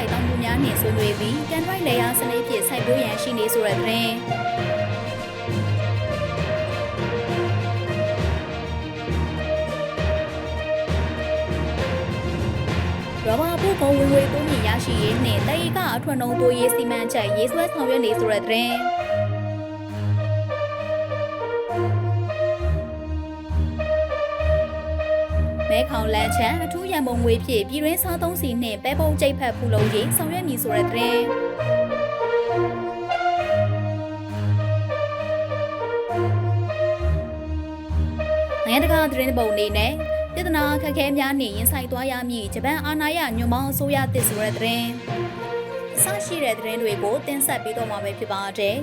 င်းကျင်းဆန်းဆိုင်တောင်သူများနှင့်ဆွေးနွေးပြီးကန်ရိုက်လေယာစနစ်ဖြင့်စိုက်ပျိုးရန်ရှိနေဆိုတဲ့သတင်းရဘာပုကုံဝင်ဝေပုံမြင့်ရရှိရေးနှင့်တအိကအထွတ်နှုံတိုးရေးစီမံချက်ရေးဆွဲဆောင်ရွက်နေဆိုတဲ့သတင်း မဲခေါင်လန်ချန်အထူးရန်ပုံငွေဖြင့်ပြည်တွင်းစားသုံးစီနှင့်ပဲပုံကျိတ်ဖက်ဖူလုံးရေးဆောင်ရွက်မည်ဆိုတဲ့သတင်းနိုင်ငံတကာသတင်းပုံအနေနဲ့ပြည်ထနာခက်ခဲများနှင့်ရင်ဆိုင်သွားရမည်ဂျပန်အာဏာရညွန်ပေါင်းအစိုးရတစ်ဆိုတဲ့သတင်းအစရှိတဲ့သတင်းတွေကိုတင်ဆက်ပေးတော့မှာပဲဖြစ်ပါတယ်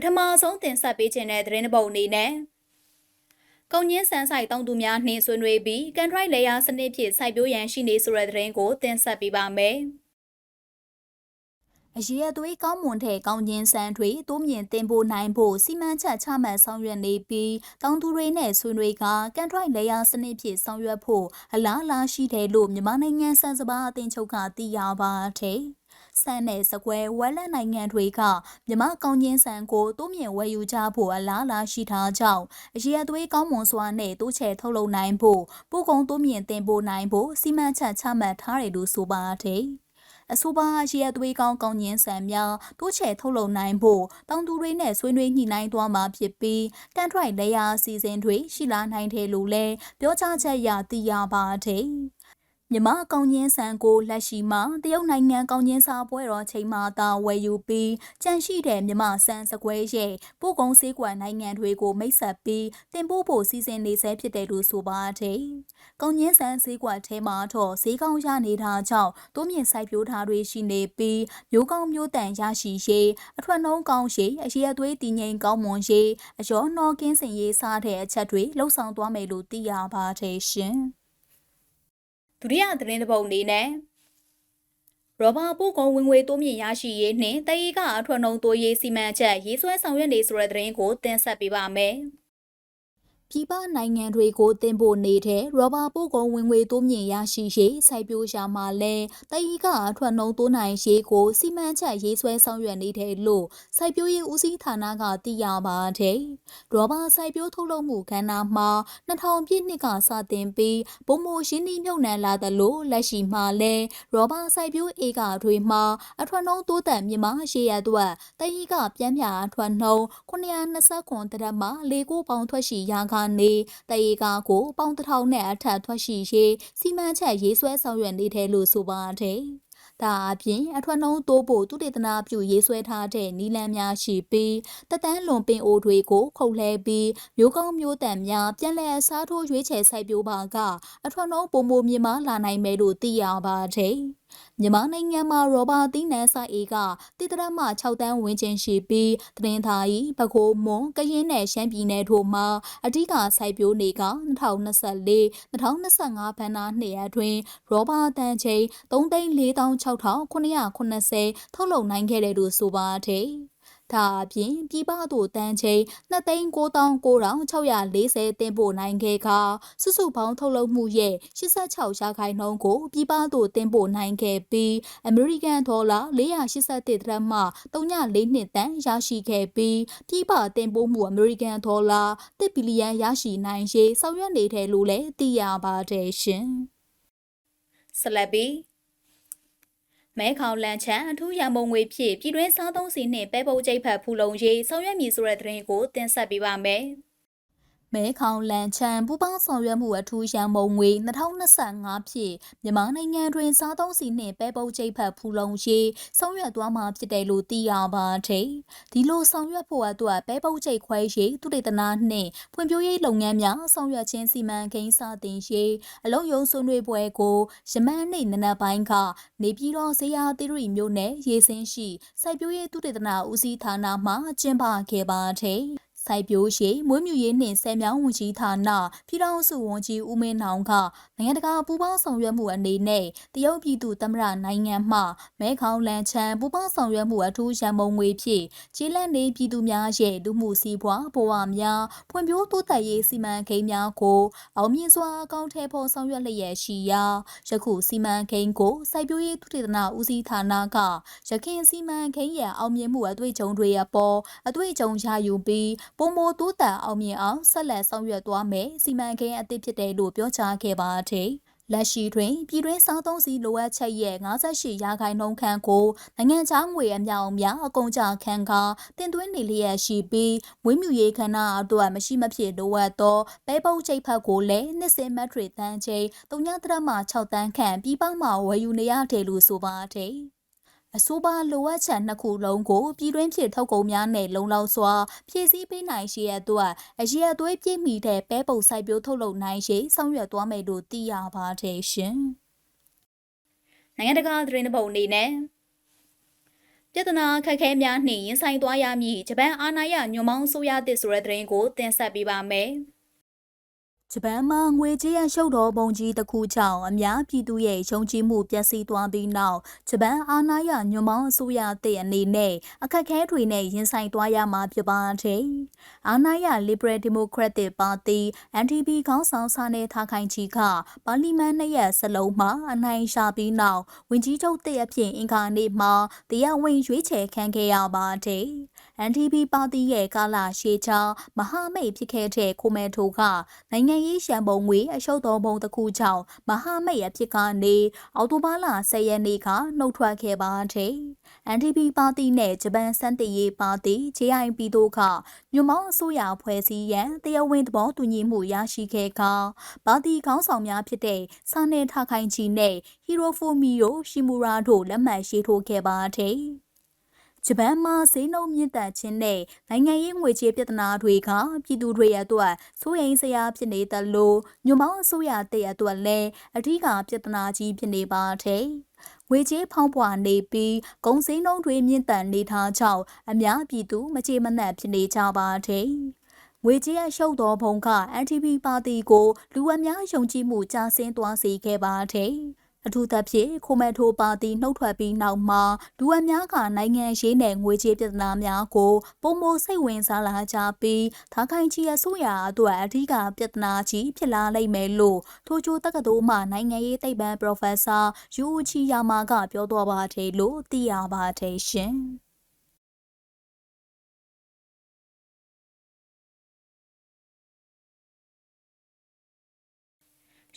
ပထမဆုံးတင်ဆက်ပေးခြင်းတဲ့သတင်းတစ်ပုဒ်အနေနဲ့ကုံညင်းဆန်းဆိုင်တောင်သူများနှင်းဆွေးနွေးပြီးကန်ထရိုက်လေယာစနစ်ဖြင့်စိုက်ပျိုးရန်ရှိနေဆိုတဲ့သတင်းကိုတင်ဆက်ပေးပါမယ်။အရေးအသွေးကောင်းမွန်တဲ့ကောင်းကျင်းဆန်းတွေတိုးမြင့်တင်ပို့နိုင်ဖို့စီမံချက်ချမှတ်ဆောင်ရွက်နေပြီးတောင်သူတွေနဲ့ဆွေးနွေးကကန်ထရိုက်လေယာစနစ်ဖြင့်ဆောင်ရွက်ဖို့အလားအလာရှိတယ်လို့မြန်မာနိုင်ငံစံစပါအသင်းချုပ်ကသိရပါတယ်။ ဆန်နယ်စကွဲဝက်လက်နိုင်ငံတွေကမြမကောင်းကျင်းဆန်ကိုတိုးမြင့်ဝယ်ယူကြဖို့အလားအလာရှိထားကြောင်းအရေးအသွေးကောင်းမွန်စွာနဲ့တိုးချဲ့ထုတ်လုပ်နိုင်ဖို့ပို့ကုန်တိုးမြင့်တင်ပို့နိုင်ဖို့စီမံချက်ချမှတ်ထားတယ်လို့ဆိုပါတယ်အဆိုပါအရေးအသွေးကောင်းကောင်းညင်းဆန်များတိုးချဲ့ထုတ်လုပ်နိုင်ဖို့တောင်သူတွေနဲ့ဆွေးနွေးညှိနှိုင်းသွားမှာဖြစ်ပြီးကန်ထရိုက်လေယာအစီအစဉ်တွေရှိလာနိုင်တယ်လို့လည်းပြောကြားချက်ရသိရပါတယ်။ မြမအကောင်းကျင်းဆန်ကိုလက်ရှိမှာတရုတ်နိုင်ငံကောင်းကျင်းစာပွဲတော်ချိန်မှာသာဝယ်ယူပြီးကြန့်ရှိတဲ့မြမဆန်စကွဲရဲ့ပို့ကုန်စည်းကွက်နိုင်ငံတွေကိုမိတ်ဆက်ပြီးတင်ပို့ဖို့စီစဉ်နေဆဲဖြစ်တယ်လို့ဆိုပါတယ်။ကောင်းကျင်းဆန်စည်းကွက်ထဲမှာတော့ဈေးကောင်းရနေတာကြောင့်တိုးမြင့်စိုက်ပျိုးထားတွေရှိနေပြီးမျိုးကောင်းမျိုးတန်ရရှိရေးအထွတ်နှုံးကောင်းရေးအရေးအသွေးတည်ငြိမ်ကောင်းမွန်ရေးအရောနှောကင်းစင်ရေးစားတဲ့အချက်တွေလှုပ်ဆောင်သွားမယ်လို့သိရပါတယ်ရှင်။ ဒုတိယသတင်းတစ်ပုဒ်အနေနဲ့ရောဘာပို့ကုန်ဝင်ငွေတိုးမြင့်ရရှိရေးနှင့်တရေကအထွတ်နှုံတိုးရေးစီမံချက်ရေးဆွဲဆောင်ရွက်နေဆိုတဲ့သတင်းကိုတင်ဆက်ပေးပါမယ်။ ပြည်ပနိုင်ငံတွေကိုတင်ပို့နေတဲ့ရောဘာပို့ကုန်ဝင်ငွေတိုးမြင့်ရရှိရေးစိုက်ပျိုးရှာမှာလဲတရီကအထွက်နှုံတိုးနိုင်ရေးကိုစီမံချက်ရေးဆွဲဆောင်ရွက်နေတယ်လို့စိုက်ပျိုးရေးဦးစီးဌာနကသိရပါတယ်။ရောဘာစိုက်ပျိုးထုတ်လုပ်မှုကဏ္ဍမှာ2000ပြည့်နှစ်ကစတင်ပြီးပုံမိုရှင်းနှီးမြုပ်နှံလာသလိုလက်ရှိမှာလဲရောဘာစိုက်ပျိုးဧကတွေမှာအထွက်နှုံတိုးတက်မြင့်မားရှိရတဲ့တရီကပြန်ပြအထွက်နှုံ929တရက်မှ49ပေါင်ထွက်ရှိရာကနေတရေကားကိုပေါင်တစ်ထောင်နဲ့အထက်ထွက်ရှိရေးစီမံချက်ရေးဆွဲဆောင်ရွက်နေတယ်လို့ဆိုပါတယ်။ဒါအပြင်အထွတ်နှုံးတိုးဖို့သူတေသနာပြုရေးဆွဲထားတဲ့နီလန်းများရှိပြီးတတန်းလွန်ပင်အိုတွေကိုခုတ်လဲပြီးမျိုးကောင်းမျိုးတန်များပြန်လည်အစားထိုးရွေးချယ်စိုက်ပျိုးပါကအထွတ်နှုံးပုံမမြင်မလာနိုင်မယ်လို့သိရပါတယ်။ မြန်မာနိုင်ငံမှာရောဘာသီးနှံစိုက်အေကတိတရမ6တန်းဝန်းကျင်ရှိပြီးတရင်သာဤပခိုးမွန်ကရင်နယ်ရှမ်းပြည်နယ်တို့မှာအဓိကစိုက်ပျိုးနေက2024 2025ဘဏ္ဍာနှစ်အတွင်းရောဘာတန်ချိန်3,46,980ထုတ်လုပ်နိုင်ခဲ့တယ်လို့ဆိုပါတယ်။ ဒါအပြင်ပြည်ပသို့တန်းချိန်2,96,640တင်ပို့နိုင်ခဲ့ကစုစုပေါင်းထုတ်လုပ်မှုရဲ့86ရာခိုင်နှုန်းကိုပြည်ပသို့တင်ပို့နိုင်ခဲ့ပြီးအမေရိကန်ဒေါ်လာ481ဒရမ3.4နှစ်တန်ရရှိခဲ့ပြီးပြည်ပတင်ပို့မှုအမေရိကန်ဒေါ်လာ1ဘီလီယံရရှိနိုင်ရေးဆောင်ရွက်နေတယ်လို့လည်းသိရပါတယ်ရှင်။ဆလဘီ မဲခေါင်လန်ချန်အထူးရန်ပုံငွေဖြင့်ပြည်တွင်းစားသုံးစီနှင့်ပဲပုတ်ကျိတ်ဖတ်ဖူလုံရေးဆောင်ရွက်မည်ဆိုတဲ့သတင်းကိုတင်ဆက်ပေးပါမယ်။ မဲခေါင်လန်ချန်ပူပေါင်းဆောင်ရွက်မှုအထူးရန်ပုံငွေ2025ဖြင့်မြန်မာနိုင်ငံတွင်စားသုံးစီနှင့်ပဲပုတ်ကျိတ်ဖတ်ဖူလုံရေးဆောင်ရွက်သွားမှာဖြစ်တယ်လို့သိရပါတယ်။ဒီလိုဆောင်ရွက်ဖို့အတွက်ပဲပုတ်ကျိတ်ခွဲရေးသူတေသနာနှင့်ဖွံ့ဖြိုးရေးလုပ်ငန်းများဆောင်ရွက်ခြင်းစီမံကိန်းစတင်ရေးအလုံးယုံဆွေးနွေးပွဲကိုရမန်နေ့နနက်ပိုင်းကနေပြည်တော်ဇေယျသီရိမြို့နယ်ရေစင်းရှိစိုက်ပျိုးရေးသူတေသနာဦးစီးဌာနမှကျင်းပခဲ့ပါတယ်။ စစိုက်ပျိုးရေးမွေးမြူရေးနှင့်ဆယ်မြောင်းဝန်ကြီးဌာနပြည်ထောင်စုဝန်ကြီးဦးမင်းနောင်ကနိုင်ငံတကာပူးပေါင်းဆောင်ရွက်မှုအနေနဲ့တရုတ်ပြည်သူသမ္မတနိုင်ငံမှမဲခေါင်လန်ချန်ပူးပေါင်းဆောင်ရွက်မှုအထူးရန်ပုံငွေဖြင့်ကျေးလက်နေပြည်သူများရဲ့လူမှုစီးပွားဘဝများဖွံ့ဖြိုးတိုးတက်ရေးစီမံကိန်းများကိုအောင်မြင်စွာအကောင့်ထဲပေါ်ဆောင်ရွက်လျက်ရှိရာယခုစီမံကိန်းကိုစိုက်ပျိုးရေးသုတေသနဦးစီးဌာနကရခိုင်စီမံကိန်းရဲ့အောင်မြင်မှုအတွေ့အကြုံတွေအပေါ်အတွေ့အကြုံရယူပြီးပုံမတိုးတက်အောင်မြင်အောင်ဆက်လက်ဆောင်ရွက်သွားမယ်စီမံကိန်းအသစ်ဖြစ်တယ်လို့ပြောကြားခဲ့ပါတယ်။လက်ရှိတွင်ပြည်တွင်းစားသုံးစီလိုအပ်ချက်ရဲ့58ရာခိုင်နှုန်းခန့်ကိုနိုင်ငံခြားငွေအမြောက်အများအကုန်ကြခံကတင်သွင်းနေလျက်ရှိပြီးမွေးမြူရေးခန္ဓာအတွက်မရှိမဖြစ်လိုအပ်သောပဲပုတ်ချိတ်ဖက်ကိုလည်းနှစ်စဉ်မက်ထရစ်တန်းချိန်3.6တန်းခန့်ပြီးပမှဝယ်ယူနေရတယ်လို့ဆိုပါတယ်။ အဆိုပါလိုအပ်ချက်နှစ်ခုလုံးကိုပြည်တွင်းဖြစ်ထုတ်ကုန်များနဲ့လုံလောက်စွာဖြည့်ဆည်းပေးနိုင်ရှိရအတွက်အရေးအသွေးပြည့်မီတဲ့ပဲပုတ်စိုက်ပျိုးထုတ်လုပ်နိုင်ရေးဆောင်ရွက်သွားမယ်လို့သိရပါတယ်ရှင်။နိုင်ငံတကာသတင်းပုံအနေနဲ့ပြဿနာခက်ခဲများနှင့်ရင်ဆိုင်သွားရမည်ဂျပန်အာဏာရညွန်မောင်းဆိုရသစ်ဆိုတဲ့သတင်းကိုတင်ဆက်ပေးပါမယ်။ ဂျပန်မှာငွေကြေးရရှုပ်တော်ပုံကြီးတစ်ခုကြောင့်အများပြည်သူရဲ့ယုံကြည်မှုပျက်စီးသွားပြီးနောက်ဂျပန်အာဏာရညွန်မောင်းအစိုးရတဲ့အနေနဲ့အခက်အခဲတွေနဲ့ရင်ဆိုင်သွားရမှာဖြစ်ပါတယ်။အာဏာရ Liberal Democratic Party NDP ခေါင်းဆောင်စာနေထားခိုင်ချီကပါလီမန်နှစ်ရက်စလုံးမှာအနိုင်ရှာပြီးနောက်ဝင်ကြီးချုပ်တဲ့အဖြစ်အင်္ဂါနေ့မှာတရားဝင်ရွေးချယ်ခံခဲ့ရပါတယ်။ NDP ပါတီရဲ့ကာလရှေးချောင်းမဟာမိတ်ဖြစ်ခဲ့တဲ့ကိုမဲထိုကနိုင်ငံရေးရှံပုံငွေအရှုပ်တော်ပုံတစ်ခုကြောင့်မဟာမိတ်အဖြစ်ကနေအော်တိုဘာလ10ရက်နေ့ကနှုတ်ထွက်ခဲ့ပါတယ်။ NDP ပါတီနဲ့ဂျပန်စံတရေးပါတီ JIP တို့ကညွမောင်းအစိုးရဖွဲ့စည်းရန်တရားဝင်သဘောတူညီမှုရရှိခဲ့ကပါတီခေါင်းဆောင်များဖြစ်တဲ့စာနယ်ထခိုင်ချီနဲ့ဟီရိုဖိုမီယိုရှီမူရာတို့လက်မှတ်ရေးထိုးခဲ့ပါတယ်။ ဂျပန်မှာဈေးနှုန်းမြင့်တက်ခြင်းနဲ့နိုင်ငံရေးငွေကြေးပြဿနာတွေကပြည်သူတွေအတွက်စိုးရိမ်စရာဖြစ်နေတယ်လို့ညွမောင်းအစိုးရတဲ့အတွက်လည်းအထူးကပြဿနာကြီးဖြစ်နေပါတယ်။ငွေကြေးဖောင်းပွားနေပြီးကုန်စည်နှုန်းတွေမြင့်တက်နေတာကြောင့်အများပြည်သူမကြေမနက်ဖြစ်နေကြပါတယ်။ငွေကြေးအရှုပ်တော်ဘုံက NTP ပါတီကိုလူအများယုံကြည်မှုကျဆင်းသွားစေခဲ့ပါတယ်။ အထူးသဖြင့်ခိုမက်ထိုပါတီနှုတ်ထွက်ပြီးနောက်မှာလူအများကနိုင်ငံရေးနဲ့ငွေကြေးပြဿနာများကိုပုံမစိတ်ဝင်စားလာကြပြီးထားခိုင်ချီအစိုးရအတွက်အဓိကပြဿနာကြီးဖြစ်လာလိမ့်မယ်လို့ထိုချိုတက္ကသိုလ်မှနိုင်ငံရေးသိပ္ပံပရိုဖက်ဆာယူချီယာမာကပြောသွားပါတယ်လို့သိရပါတယ်ရှင်။